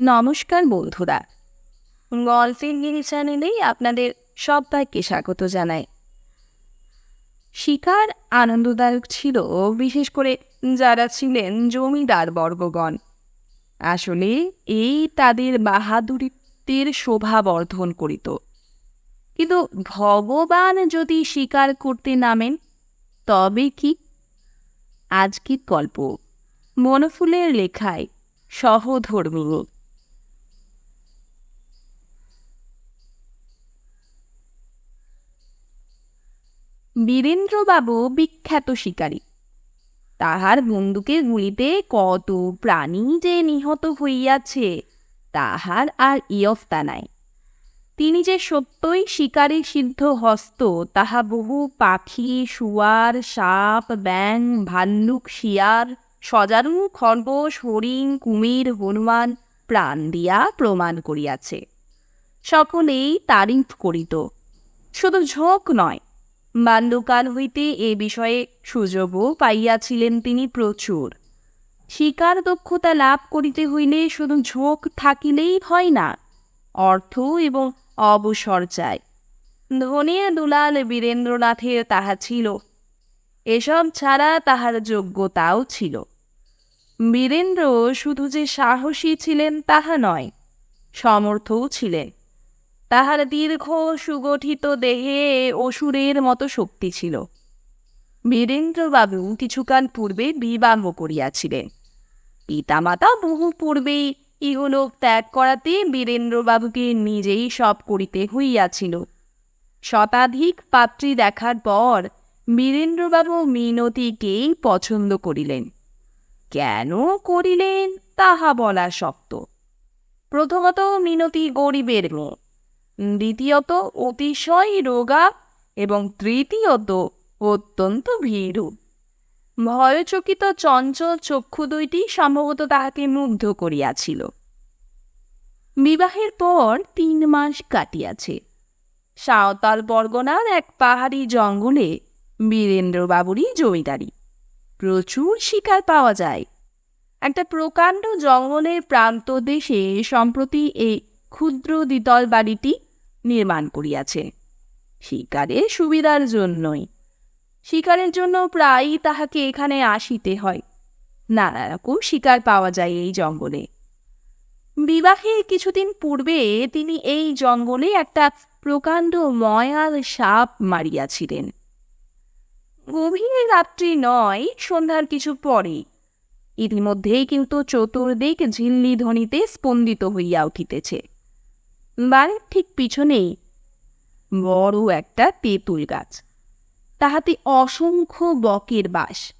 নমস্কার বন্ধুরা। গল্পের গিরি চ্যানেলেই আপনাদের সবাইকে স্বাগত জানাই। শিকার আনন্দদায়ক ছিল, বিশেষ করে যারা ছিলেন জমিদার বর্গগণ। আসলে এই তাদের বাহাদুরিত্বের শোভা বর্ধন করিত। কিন্তু ভগবান যদি স্বীকার করতে নামেন, তবে কি? আজকের গল্প, মনফুলের লেখায় সহধর্মী বীরেন্দ্রবাবু বিখ্যাত শিকারী। তাহার বন্দুকের গুলিতে কত প্রাণী যে নিহত হইয়াছে, তাহার আর ইয়ফতা নাই। তিনি যে সত্যই শিকারী সিদ্ধ হস্ত, তাহা বহু পাখি, শুয়ার, সাপ ব্যাং ভাল্লুক, শিয়ার, সজারু, খরগোশ, হরিণ, কুমির, হনুমান প্রাণ দিয়া প্রমাণ করিয়াছে। সকলেই তারিফ করিত। শুধু ঝোঁক নয় বাল্যকাল হইতে এ বিষয়ে সুযোগও পাইয়াছিলেন তিনি প্রচুর। শিকার দক্ষতা লাভ করিতে হইলে শুধু ঝোঁক থাকিলেই হয় না, অর্থ এবং অবসর চাই। ধনিয়া দুলাল বীরেন্দ্রনাথের তাহা ছিল, এসব ছাড়া তাহার যোগ্যতাও ছিল। বীরেন্দ্র শুধু যে সাহসী ছিলেন তাহা নয়, সমর্থও ছিলেন। তাহার দীর্ঘ সুগঠিত দেহে অসুরের মতো শক্তি ছিল। বীরেন্দ্রবাবু কিছুকাল পূর্বে বিবাহ করিয়াছিলেন। পিতামাতা বহু পূর্বেই ইহলোক ত্যাগ করাতে বীরেন্দ্রবাবুকে নিজেই সব করিতে হইয়াছিল। শতাধিক পাত্রী দেখার পর বীরেন্দ্রবাবু মিনতিকেই পছন্দ করিলেন। কেন করিলেন তাহা বলা শক্ত। প্রথমত মিনতি গরিবের মেয়ে। দ্বিতীয়ত অতিশয় রোগা এবং তৃতীয়ত অত্যন্ত ভীরু। ভয়চকিত চঞ্চল চক্ষু দুইটি সম্ভবত তাহাকে মুগ্ধ করিয়াছিল। বিবাহের পর তিন মাস কাটিয়াছে। সাঁওতাল পরগনার এক পাহাড়ি জঙ্গলে বীরেন্দ্রবাবুরই জমিদারি। প্রচুর শিকার পাওয়া যায়। একটা প্রকাণ্ড জঙ্গলের প্রান্ত দেশে সম্প্রতি এই ক্ষুদ্র দ্বিতল বাড়িটি নির্মাণ করিয়াছে। শিকারের সুবিধার জন্যই। শিকারের জন্য প্রায়ই তাহাকে এখানে আসিতে হয়। নানা রকম শিকার পাওয়া যায় এই জঙ্গলে। বিবাহের কিছুদিন পূর্বে তিনি এই জঙ্গলে একটা প্রকাণ্ড ময়াল সাপ মারিয়াছিলেন। গভীর রাত্রি নয়, সন্ধ্যার কিছু পরে। ইতিমধ্যেই কিন্তু চতুর্দিক ঝিল্লি ধ্বনিতে স্পন্দিত হইয়া উঠিতেছে। বাড়ির ঠিক পিছনেই বড় একটা তেঁতুল গাছ। তাহাতে অসংখ্য বকের বাস।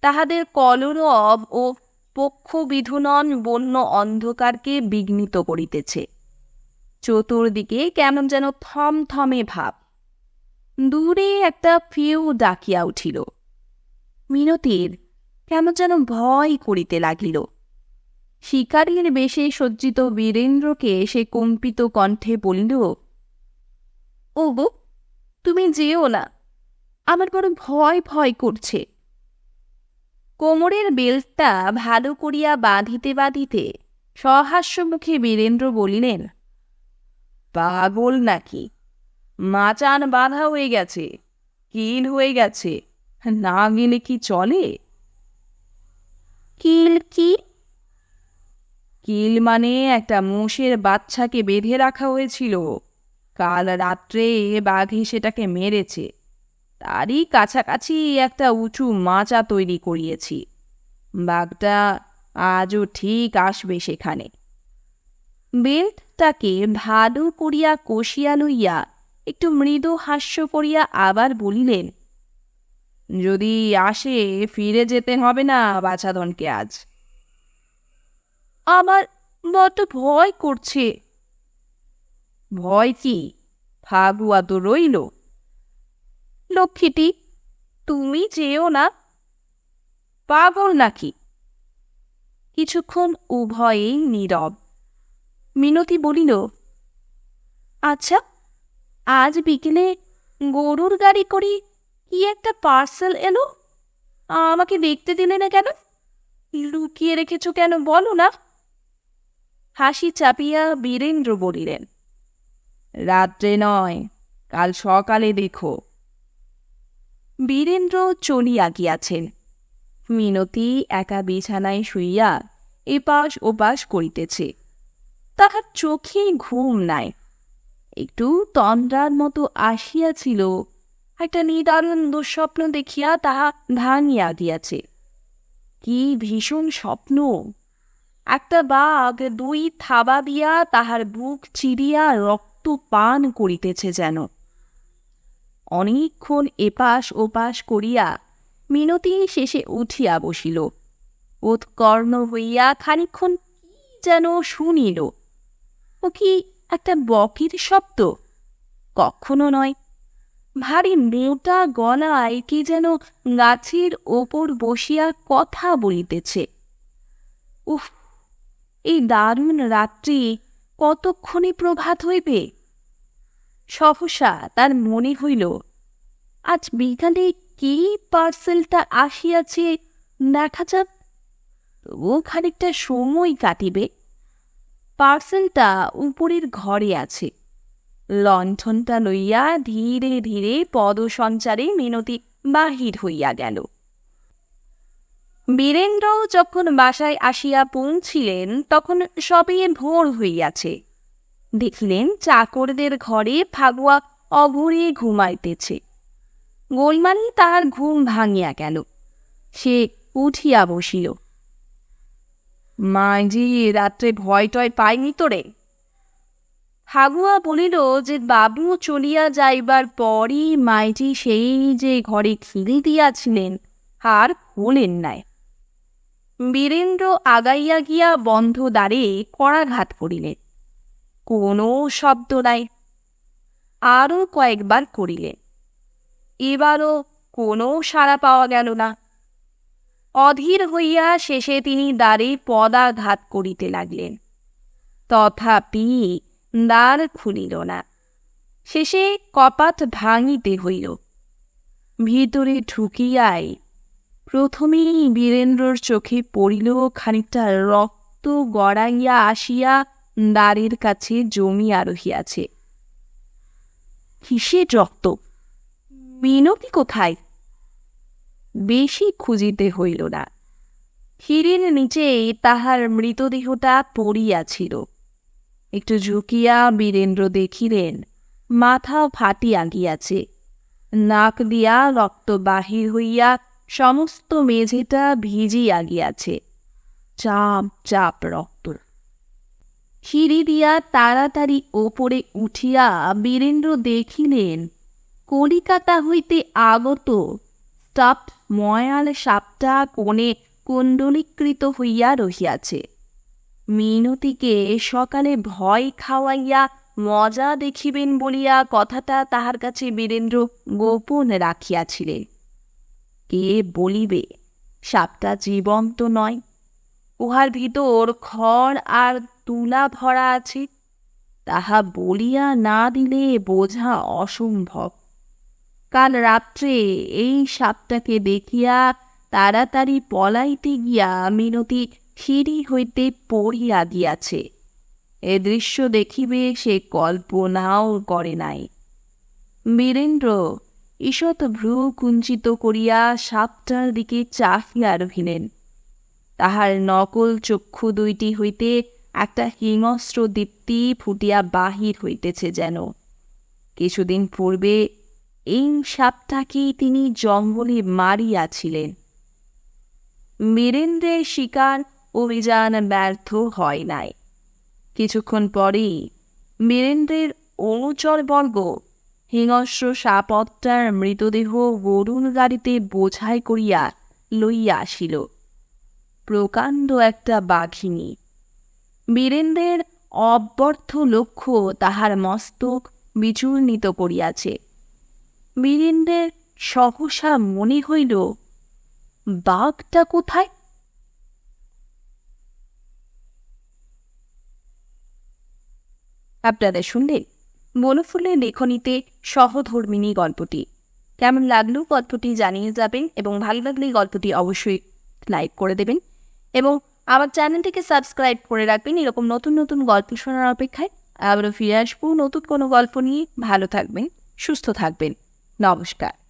তাহাদের কলরব ও পক্ষ বিধুনন বন্য অন্ধকারকে বিঘ্নিত করিতেছে। চতুর্দিকে কেমন যেন থমথমে ভাব। দূরে একটা ফিউ ডাকিয়া উঠিল। মিনতির কেমন যেন ভয় করিতে লাগিল। শিকারীর বেশে সজ্জিত বীরেন্দ্রকে সে কম্পিত কণ্ঠে বলিল ও গো তুমি যেও না। আমার বড় ভয় ভয় করছে। কোমরের বেল্টটা ভালো করিয়া বাঁধিতে বাঁধিতে সহাস্য মুখে বীরেন্দ্র বলিলেন, পাগল নাকি? মাচান বাঁধা হয়ে গেছে। কিল হয়ে গেছে। না গেলে কি চলে? কিল কি? কিল মানে একটা মোষের বাচ্চাকে বেঁধে রাখা হয়েছিল। কাল রাত্রে বাঘে সেটাকে মেরেছে। তারই কাছাকাছি একটা উঁচু মাচা তৈরি করিয়েছি। বাঘটা আজও ঠিক আসবে সেখানে। বেল্টটাকে ভালো করিয়া কষিয়া লইয়া একটু মৃদু হাস্য করিয়া আবার বলিলেন, যদি আসে, ফিরে যেতে হবে না বাছাধনকে আজ। আমার বড্ড ভয় করছে। ভয় কি? ফাগুয়া তো রইল। লক্ষ্মীটি, তুমি যেও না। পাগল নাকি? কিছুক্ষণ উভয়েই নীরব। মিনতি বলিল আচ্ছা আজ বিকেলে গরুর গাড়ি করে কি একটা পার্সেল এলো? আমাকে দেখতে দিলে না কেন? লুকিয়ে রেখেছো কেন বলো না? হাসি চাপিয়া বীরেন্দ্র বলিলেন, রাত্রে নয়, কাল সকালে দেখো। বীরেন্দ্র চলিয়া গিয়াছেন। মিনতি একা বিছানায় শুইয়া এপাশ ওপাশ করিতেছে। তাহার চোখে ঘুম নাই। একটু তন্দ্রার মতো আসিয়াছিল, একটা নিদারুণ দুঃস্বপ্ন দেখিয়া তাহা ভাঙিয়া দিয়াছে। কি ভীষণ স্বপ্ন! একটা বাঘ দুই থাবা দিয়া তাহার বুক চিরিয়া রক্ত পান করিতেছে যেন। অনেকক্ষণ এপাশ ওপাশ করিয়া মিনতি শেষে উঠিয়া বসিল। উৎকর্ণ হইয়া খানিক্ষণ যেন শুনিল। ও কি একটা বকির শব্দ? কখনো নয়। ভারী মোটা গলায় কি যেন গাছের ওপর বসিয়া কথা বলিতেছে। উফ দারুণ রাত্রি কতক্ষণে প্রভাত হইবে? সহসা তার মনে হইল, আজ বিকালে কি পার্সেলটা আসিয়াছে দেখা যাক। তবুও খানিকটা সময় কাটিবে। পার্সেলটা উপরের ঘরে আছে। লণ্ঠনটা লইয়া ধীরে ধীরে পদসঞ্চারে মিনতি বাহির হইয়া গেল। বীরেন্দ্রও যখন বাসায় আসিয়া পৌঁছিলেন, তখন সবে ভোর হইয়াছে। দেখিলেন চাকরদের ঘরে ফাগুয়া অভরে ঘুমাইতেছে। গোলমালি তাহার ঘুম ভাঙিয়া গেল। সে উঠিয়া বসিল। মাঝি রাত্রে ভয় টয় পাইনি তোরে হাগুয়া বলিল যে, বাবু চলিয়া যাইবার পরই মাইটি সেই যে ঘরে খিলি দিয়াছিলেন, আর হলেন নাই। বীরেন্দ্র আগাইয়া গিয়া বন্ধ দ্বারে কড়াঘাত করিলেন। কোনো শব্দ নাই। আরও কয়েকবার করিলেন। এবারও কোনো সাড়া পাওয়া গেল না। অধীর হইয়া শেষে তিনি দ্বারে পদাঘাত করিতে লাগলেন। তথাপি দ্বার খুলিল না। শেষে কপাট ভাঙিতে হইল। ভিতরে ঢুকিয়াই প্রথমেই বীরেন্দ্রর চোখে পড়িল খানিকটা রক্ত গড়াইয়া আসিয়া দ্বারের কাছে জমিয়া রহিয়াছে। কিসের রক্ত? মিনতি কোথায়? বেশি খুঁজিতে হইল না। হিরের নিচে তাহার মৃতদেহটা পড়িয়াছিল। একটু ঝুঁকিয়া বীরেন্দ্র দেখিলেন, মাথা ফাটিয়া গিয়াছে নাক দিয়া রক্ত বাহির হইয়া সমস্ত মেঝেটা ভিজিয়া গিয়াছে চাপ চাপ রক্ত। সিঁড়ি দিয়া তাড়াতাড়ি ওপরে উঠিয়া বীরেন্দ্র দেখিলেন, কলিকাতা হইতে আগত স্টাফড ময়াল সাপটা কোণে কুণ্ডলীকৃত হইয়া রহিয়াছে। মিনতিকে সকালে ভয় খাওয়াইয়া মজা দেখিবেন বলিয়া কথাটা তাহার কাছে বীরেন্দ্র গোপন রাখিয়াছিলেন। কে বলিবে? সাপটা জীবন্ত নয়। উহার ভিতর খড় আর তুলা ভরা আছে। তাহা বলিয়া না দিলে বোঝা অসম্ভব। কাল রাত্রে এই সাপটাকে দেখিয়া তাড়াতাড়ি পলাইতে গিয়া মিনতি সিঁড়ি হইতে পড়িয়া গিয়াছে। এ দৃশ্য দেখিবে সে কল্পনাও করে নাই। বীরেন্দ্র ঈষৎ ভ্রু কুঞ্চিত করিয়া সাপটার দিকে চাহিয়া রহিলেন। তাহার নকল চক্ষু দুইটি হইতে একটা হিংস্র দীপ্তি ফুটিয়া বাহির হইতেছে যেন। কিছুদিন পূর্বে এই সাপটাকেই তিনি জঙ্গলে মারিয়াছিলেন। বীরেন্দ্রের শিকার অভিযান ব্যর্থ হয় নাই। কিছুক্ষণ পরেই বীরেন্দ্রের অনুচরবর্গ হিংস্র সাপত্তার মৃতদেহ গরুণ গাড়িতে বোঝাই করিয়া লইয়া আসিল। প্রকাণ্ড একটা বাঘিনী। বীরেন্দ্রের অব্যর্থ লক্ষ্য তাহার মস্তক বিচূর্ণিত করিয়াছে। বীরেন্দ্রের সহসা মনে হইল, বাঘটা কোথায়? আপনারা শুনলেন বনফুলের লেখনীতে সহধর্মিনী গল্পটি। কেমন লাগল গল্পটি জানিয়ে যাবেন এবং ভালো লাগলে গল্পটি অবশ্যই লাইক করে দেবেন এবং আমার চ্যানেলটিকে সাবস্ক্রাইব করে রাখবেন এরকম নতুন নতুন গল্প শোনার অপেক্ষায়। আবারও ফিরে আসব নতুন কোনো গল্প নিয়ে। ভালো থাকবেন, সুস্থ থাকবেন। নমস্কার।